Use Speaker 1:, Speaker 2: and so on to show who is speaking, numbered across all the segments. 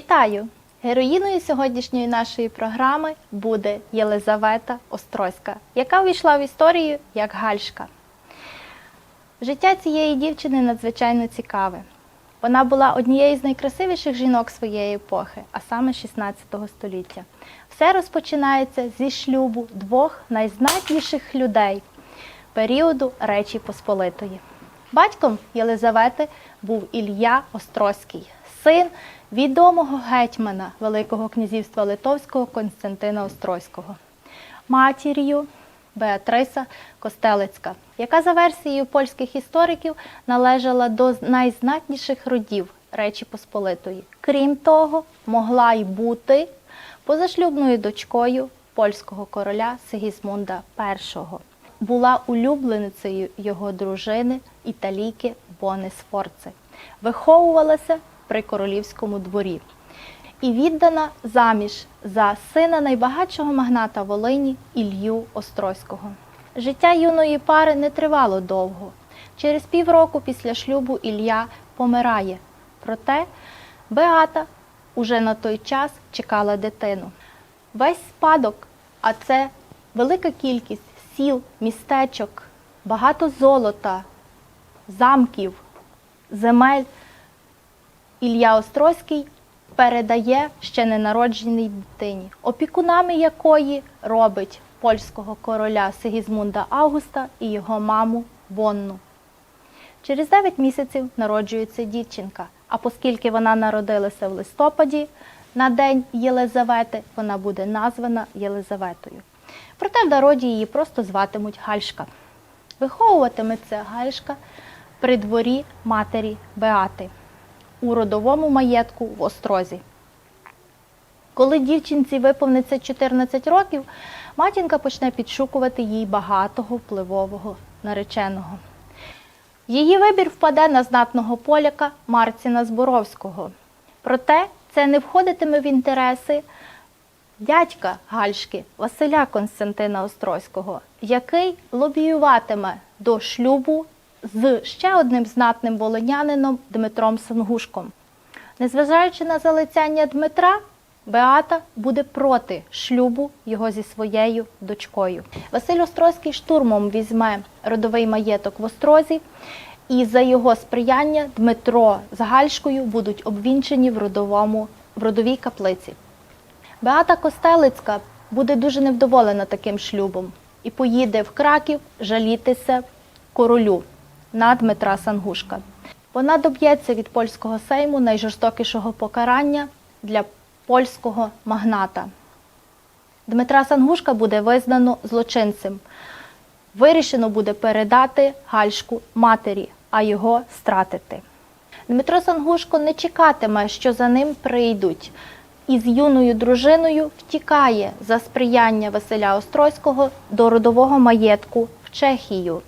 Speaker 1: Вітаю! Героїною сьогоднішньої нашої програми буде Єлизавета Острозька, яка увійшла в історію як Гальшка. Життя цієї дівчини надзвичайно цікаве. Вона була однією з найкрасивіших жінок своєї епохи, а саме 16 століття. Все розпочинається зі шлюбу двох найзнатніших людей періоду Речі Посполитої. Батьком Єлизавети був Ілля Острозький, син відомого гетьмана Великого князівства Литовського Константина Острозького. Матір'ю Беатриса Костелецька, яка за версією польських істориків належала до найзнатніших родів Речі Посполитої. Крім того, могла й бути позашлюбною дочкою польського короля Сигізмунда І. Була улюбленицею його дружини італійки Бони Сфорци. Виховувалася при королівському дворі і віддана заміж за сина найбагатшого магната Волині Ілью Острозького. Життя юної пари не тривало довго. Через півроку після шлюбу Ілля помирає. Проте Беата уже на той час чекала дитину. Весь спадок, а це велика кількість сіл, містечок, багато золота, замків, земель. Ілля Острозький передає ще ненародженій дитині, опікунами якої робить польського короля Сигізмунда Августа і його маму Бонну. Через 9 місяців народжується дівчинка, а оскільки вона народилася в листопаді на день Єлизавети, вона буде названа Єлизаветою. Проте в народі її просто зватимуть Гальшка. Виховуватиметься Гальшка при дворі матері Беати у родовому маєтку в Острозі. Коли дівчинці виповниться 14 років, матінка почне підшукувати їй багатого впливового нареченого. Її вибір впаде на знатного поляка Марціна Зборовського. Проте це не входитиме в інтереси дядька Гальшки Василя Константина Острозького, який лобіюватиме до шлюбу з ще одним знатним волинянином Дмитром Сангушком. Незважаючи на залицяння Дмитра, Беата буде проти шлюбу його зі своєю дочкою. Василь Острозький штурмом візьме родовий маєток в Острозі, і за його сприяння Дмитро з Гальшкою будуть обвінчені в, родовому, в родовій каплиці. Беата Костелицька буде дуже невдоволена таким шлюбом і поїде в Краків жалітися королю на Дмитра Сангушка. Вона доб'ється від польського сейму найжорстокішого покарання для польського магната. Дмитра Сангушка буде визнано злочинцем. Вирішено буде передати Гальшку матері, а його стратити. Дмитро Сангушко не чекатиме, що за ним прийдуть, і з юною дружиною втікає за сприяння Василя Острозького до родового маєтку в Чехію.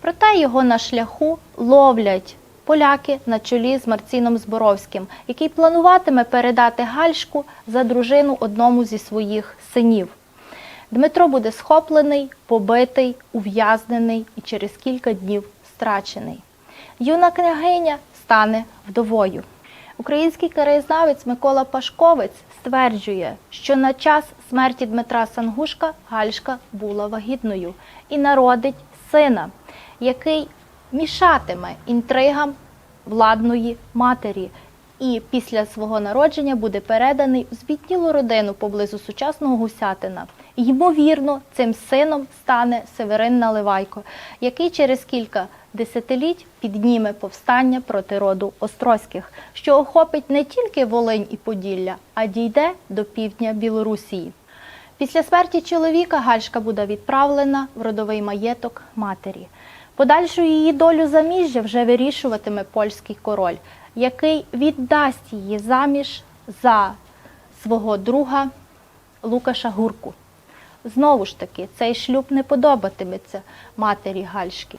Speaker 1: Проте його на шляху ловлять поляки на чолі з Марціном Зборовським, який плануватиме передати Гальшку за дружину одному зі своїх синів. Дмитро буде схоплений, побитий, ув'язнений і через кілька днів страчений. Юна княгиня стане вдовою. Український краєзнавець Микола Пашковець стверджує, що на час смерті Дмитра Сангушка Гальшка була вагітною і народить сина, який мішатиме інтригам владної матері. І після свого народження буде переданий у збіднілу родину поблизу сучасного Гусятина. Ймовірно, цим сином стане Северин Наливайко, який через кілька десятиліть підніме повстання проти роду Острозьких, що охопить не тільки Волинь і Поділля, а дійде до півдня Білорусії. Після смерті чоловіка Гальшка буде відправлена в родовий маєток матері. Подальшу її долю заміжжя вже вирішуватиме польський король, який віддасть її заміж за свого друга Лукаша Гурку. Знову ж таки, цей шлюб не подобатиметься матері Гальшки.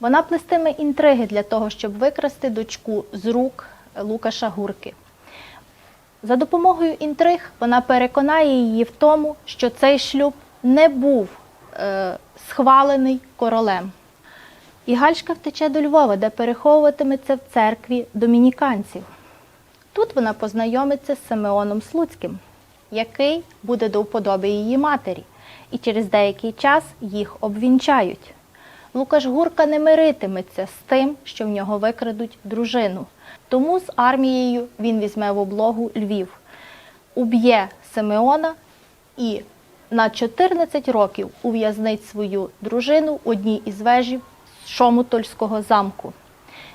Speaker 1: Вона плестиме інтриги для того, щоб викрасти дочку з рук Лукаша Гурки. За допомогою інтриг вона переконає її в тому, що цей шлюб не був е, схвалений королем. І Гальшка втече до Львова, де переховуватиметься в церкві домініканців. Тут вона познайомиться з Симеоном Слуцьким, який буде до вподоби її матері, і через деякий час їх обвінчають. Лукаш Гурка не миритиметься з тим, що в нього викрадуть дружину. Тому з армією він візьме в облогу Львів, уб'є Симеона і на 14 років ув'язнить свою дружину одній із вежів Шомутольського замку.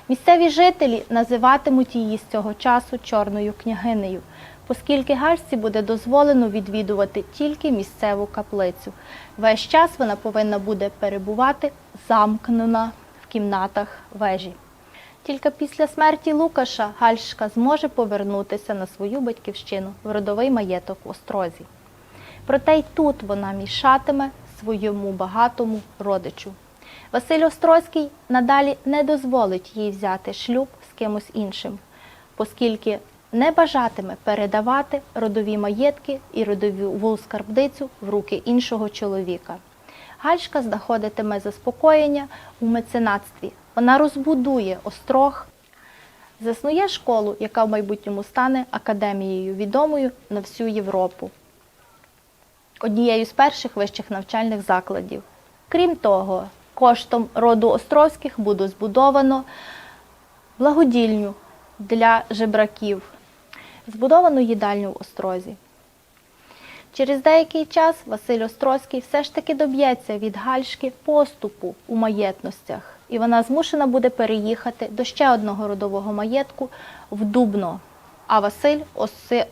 Speaker 1: Місцеві жителі називатимуть її з цього часу чорною княгинею, оскільки Гальці буде дозволено відвідувати тільки місцеву каплицю. Весь час вона повинна буде перебувати замкнена в кімнатах вежі. Тільки після смерті Лукаша Гальшка зможе повернутися на свою батьківщину в родовий маєток в Острозі. Проте й тут вона мішатиме своєму багатому родичу. Василь Острозький надалі не дозволить їй взяти шлюб з кимось іншим, оскільки не бажатиме передавати родові маєтки і родову скарбницю в руки іншого чоловіка. Гальшка знаходитиме заспокоєння у меценатстві. Вона розбудує острог, заснує школу, яка в майбутньому стане академією відомою на всю Європу однією з перших вищих навчальних закладів. Крім того, коштом роду Островських буде збудовано благодільню для жебраків, збудовано їдальню в Острозі. Через деякий час Василь Острозький все ж таки доб'ється від Гальшки поступу у маєтностях, і вона змушена буде переїхати до ще одного родового маєтку в Дубно, а Василь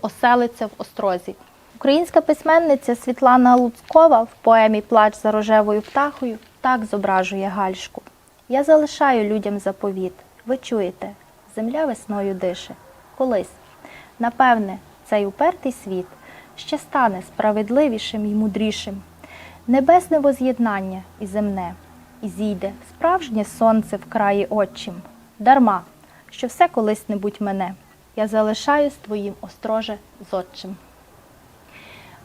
Speaker 1: оселиться в Острозі. Українська письменниця Світлана Луцкова в поемі Плач за рожевою птахою так зображує Гальшку. Я залишаю людям заповіт. Ви чуєте, земля весною дише. Колись, напевне, цей упертий світ ще стане справедливішим і мудрішим. Небесне воз'єднання і земне, і зійде справжнє сонце в краї отчим. Дарма, що все колись небудь мене. Я залишаюсь твоїм остроже зодчим.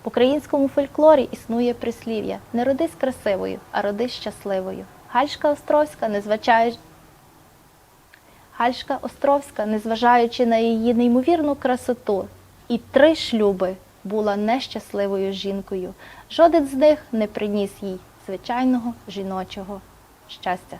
Speaker 1: В українському фольклорі існує прислів'я не родись красивою, а родись щасливою. Гальшка Островська, незважаючи Гальшка Островська, незважаючи на її неймовірну красоту і три шлюби, була нещасливою жінкою. Жоден з них не приніс їй звичайного жіночого щастя.